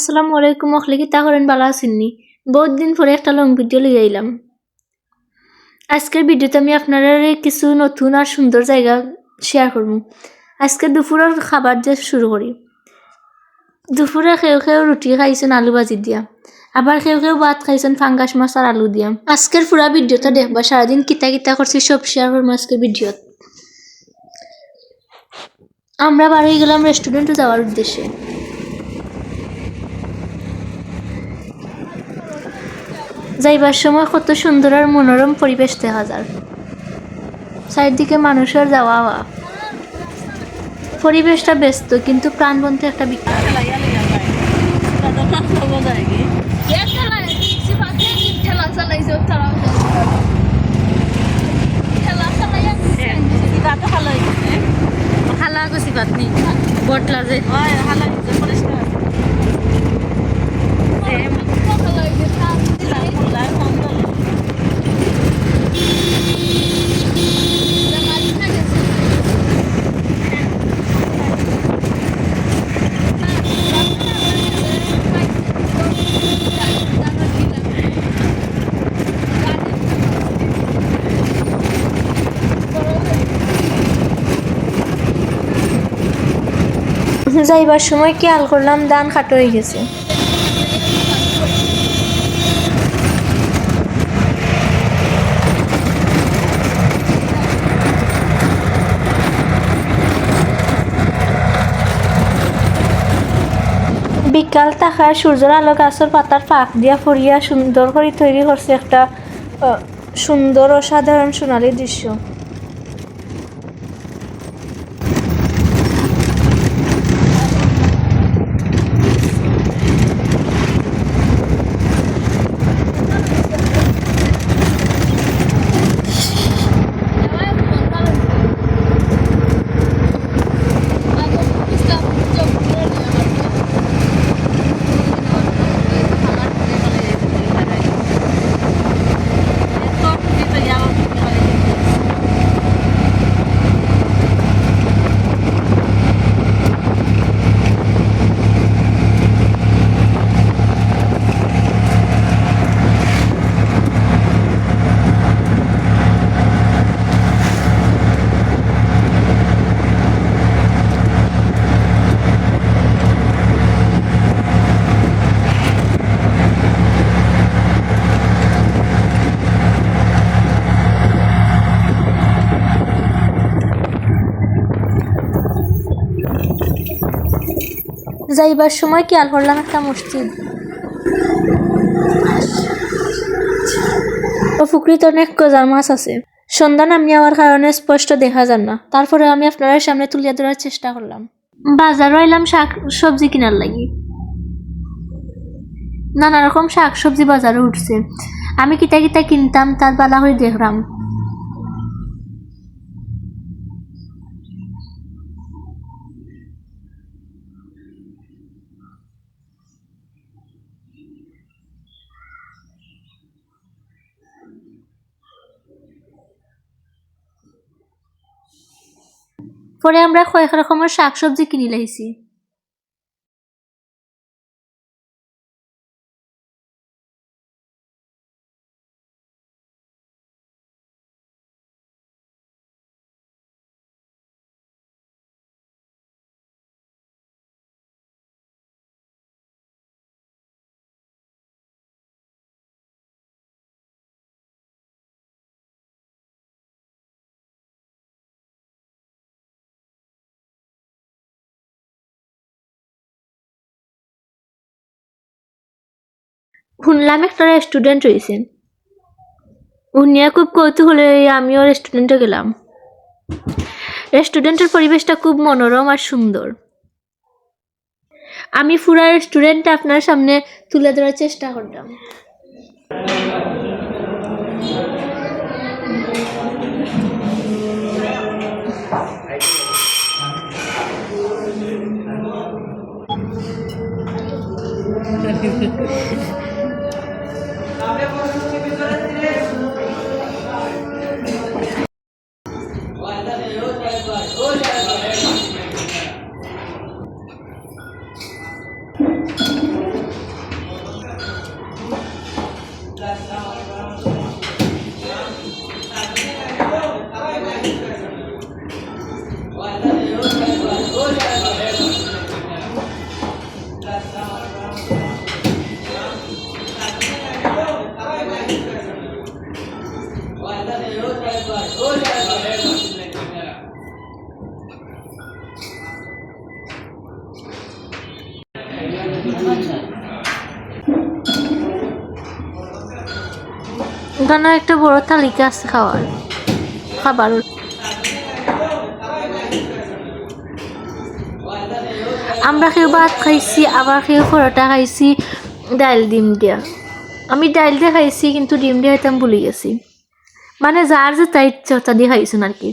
আসসালামু আলাইকুম অখলে কি তা করেন বালা আসেননি বহুত দিন পরে একটা লং ভিডিও লিয়ে আইলাম। আজকের ভিডিওতে আমি আপনারা কিছু নতুন আর সুন্দর জায়গা শেয়ার করব। আজকে দুপুরের খাবার দিয়ে শুরু করি। দুপুরে খেউ খেউ রুটি খাইছেন আলু ভাজি দিয়া। আবার খেউ খেউ ভাত খাইছেন ফাঙ্গাস মাছ আর আলু দিয়া। আজকের পুরা ভিডিওটা দেখবা, সারাদিন কিতা কিতা করছি, সব শেয়ার করব আজকের ভিডিওত আমরা বাড়ি গেলাম রেস্টুরেন্টে যাওয়ার উদ্দেশ্যে। যাইবার সময় কত সুন্দর আর মনোরম পরিবেশ দেখা যায় চারিদিকে মানুষের যাওয়া আওয়া পরিবেশটা ব্যস্ত কিন্তু প্রাণবন্ত একটা বিকাশ খালা গেছি পাতনি বটলা যে খালা যাইবার সময় খেয়াল করলাম? দান খাটো হয়ে গেছে। বিকাল থাকায় সূর্যের আলো গাছের পাতার ফাঁক দিয়া ফরিয়া সুন্দর করে তৈরি করছে একটা সুন্দর অসাধারণ সোনালী দৃশ্য। যাইবার সময় খেয়াল করলাম একটা মসজিদ? ও পুকুরিতে অনেক গজার মাছ আছে। সন্ধ্যা নামিয়ে যাওয়ার কারণে স্পষ্ট দেখা যান না। তারপরে আমি আপনার সামনে তুলিয়া ধরার চেষ্টা করলাম। বাজারও এলাম শাক সবজি কেনার লাগি। নানা রকম শাক সবজি বাজারে উঠছে। আমি কিতা কিতা কিনতাম তার বালা হয়ে দেখলাম। পরে আমরা কয়েক রকমের শাকসবজি কিনে লাইছি শুনলাম একটা রেস্টুরেন্ট রয়েছে। উনিয়া খুব কৌতূহলে আমিও রেস্টুরেন্টে গেলাম। রেস্টুরেন্টের পরিবেশটা খুব মনোরম আর সুন্দর। আমি পুরা রেস্টুরেন্টটা আপনার সামনে তুলে ধরার চেষ্টা করলাম। ওখানে একটা বড় তালিকা আছে খাওয়ার। খাবার আমরা কেউ ভাত খাইছি, আবার কেউ পরোটা খাইছি দাইল ডিম দিয়া। আমি দাইল দিয়ে খাইছি, কিন্তু ডিম দিয়ে হয়তো আমি ভুলে গেছি। মানে যার যে তাই তা দিয়ে খাইছেন আর কি।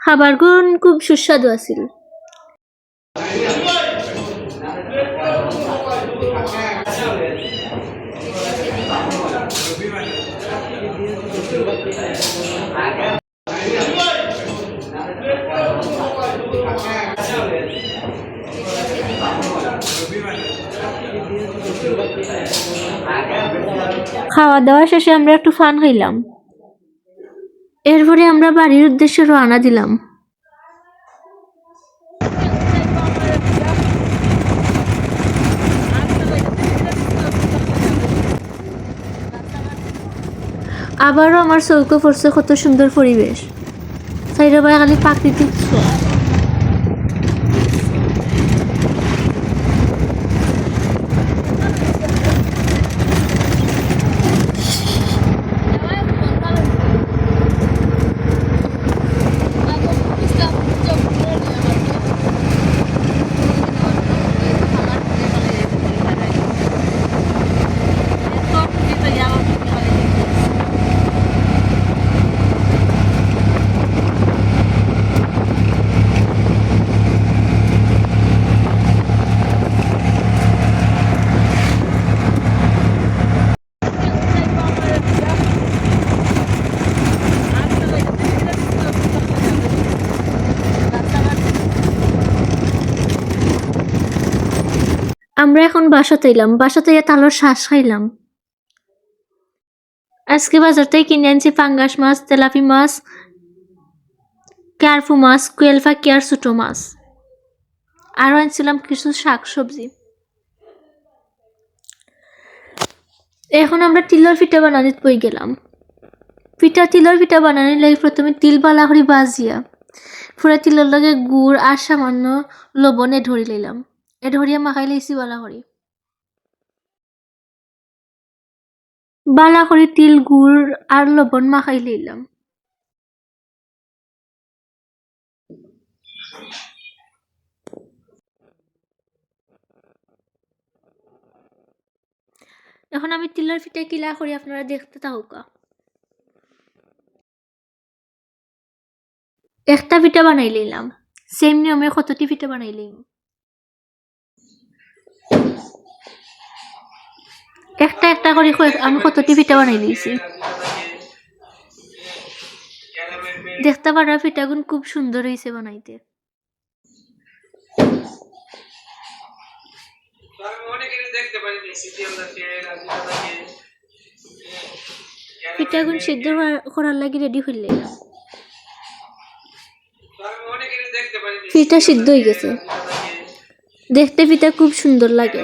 খাবারগুন খুব সুস্বাদু আছিল। খাওয়া দাওয়া শেষে আমরা একটু ফান খাইলাম। এরপরে আমরা বাড়ির উদ্দেশ্যে রওনা দিলাম। আবারও আমার চৌকো পড়ছে কত সুন্দর পরিবেশ সাইডে খালি প্রাকৃতিক ছোঁয়া। আমরা এখন বাসাতে এলাম বাসাতে তালোর শ্বাস খাইলাম। আজকে বাজার থেকে কিনে আনছি পাঙ্গাস মাছ, তেলাপি মাছ ক্যারফু মাছ, কোয়েল ফাঁকি আর ছোটো মাছ। আরও আনছিলাম কিছু শাক সবজি এখন আমরা তিলের পিঠা বানানিত বই গেলাম। পিঠা, তিলের পিঠা বানানির লাগে প্রথমে তিল বালা করে বাজিয়া। পুরা তিলের লগে গুড় আর সামান্য লবণে ধরি লইলাম। এ ধরিয়া মাখাই লাইছি বালা করে বালা করে তিল গুড় আর লবণ মাখাই লইলাম এখন আমি তিলের পিঠা কিলা করি আপনারা দেখতে থাকুকা একটা পিঠা বানাই লইলাম সেম নিয়মে কতটি পিঠা বানাই লইম একটা একটা করে আমি কতটি পিঠা বানাই দিয়েছি দেখতে পারা, পিঠাগুন খুব সুন্দর হয়েছে বানাইতে। পিঠাগুন সিদ্ধ করা- করার লাগি রেডি হইলে পিঠা সিদ্ধ হয়ে গেছে। দেখতে পিঠা খুব সুন্দর লাগে।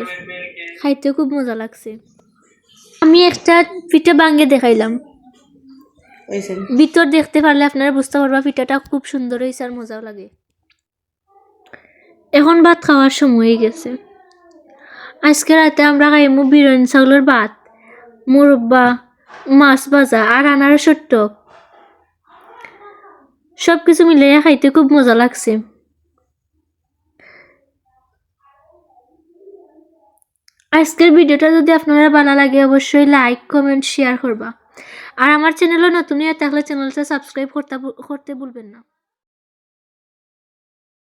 খাইতে খুব মজা লাগছে। আমি একটা পিঠা বাঙ্গে দেখাইলাম। ভিতর দেখতে পারলে আপনারা বুঝতে পারবা পিঠাটা খুব সুন্দর হয়েছে আর মজাও লাগে। এখন ভাত খাওয়ার সময় হয়ে গেছে। আজকে রাতে আমরা খাইমু বিরিয়ানি চাউলের ভাত মুরব্বা মাছ ভাজা আর আনারসের টক সব কিছু মিলিয়ে খাইতে খুব মজা লাগছে। আজকের ভিডিওটা যদি আপনারা ভালো লাগে, অবশ্যই লাইক কমেন্ট শেয়ার করবা। আর আমার চ্যানেলও নতুন হয়ে থাকলে চ্যানেলটা সাবস্ক্রাইব করতে করতে ভুলবেন না।